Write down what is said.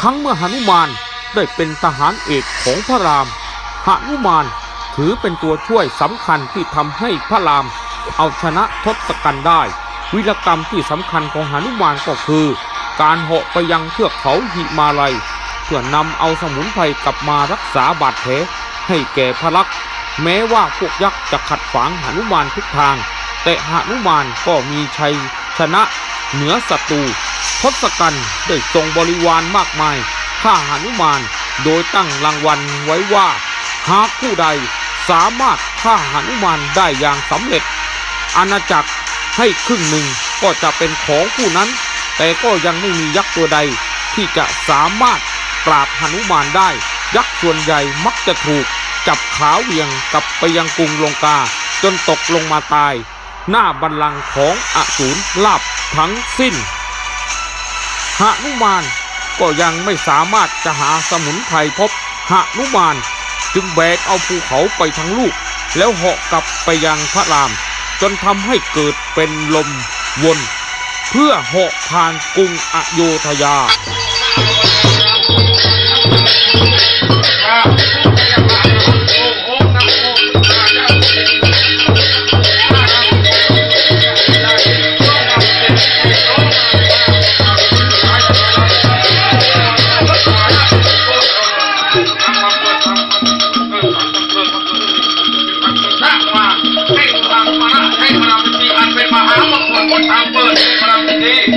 ครั้งเมื่อหนุมานได้เป็นทหารเอกของพระรามหนุมานถือเป็นตัวช่วยสำคัญที่ทำให้พระราม เอาชนะทศกัณฐ์ได้ วิรกรรมที่สำคัญของหนุมานก็คือ การเหาะไปยังเทือกเขาหิมาลัย เพื่อนำเอาสมุนไพรกลับมารักษาบาดแผลให้แก่พระลักษมณ์แม้ว่าพวกยักษ์จะขัดขวางหนุมานทุกทาง แต่หนุมานก็มีชัยชนะ เหนือศัตรูทศกัณฐ์ได้ทรงบริวารมากมายฆ่าหนุมาน โดยตั้งรางวัลไว้ว่า หากผู้ใดสามารถฆ่าหนุมานได้อย่างสำเร็จ อาณาจักรให้ครึ่งหนึ่งก็จะเป็นของผู้นั้น แต่ก็ยังไม่มียักษ์ตัวใดที่จะสามารถปราบหนุมานได้ ยักษ์ส่วนใหญ่มักจะถูก จับขาเหวียงกับไปยังกรุงลงกาจนตกลงมาตาย หน้าบัลลังก์ของอสูรลาบ ทั้งสิ้นหนุมานก็ยังไม่สามารถจะหาสมุนไพรพบหนุมานจึงแบกเอาภูเขาไปทั้งลูก แล้วเหาะกลับไปยังพระราม จนทำให้เกิดเป็นลมวน เพื่อเหาะผ่านกรุงอโยธยา ดี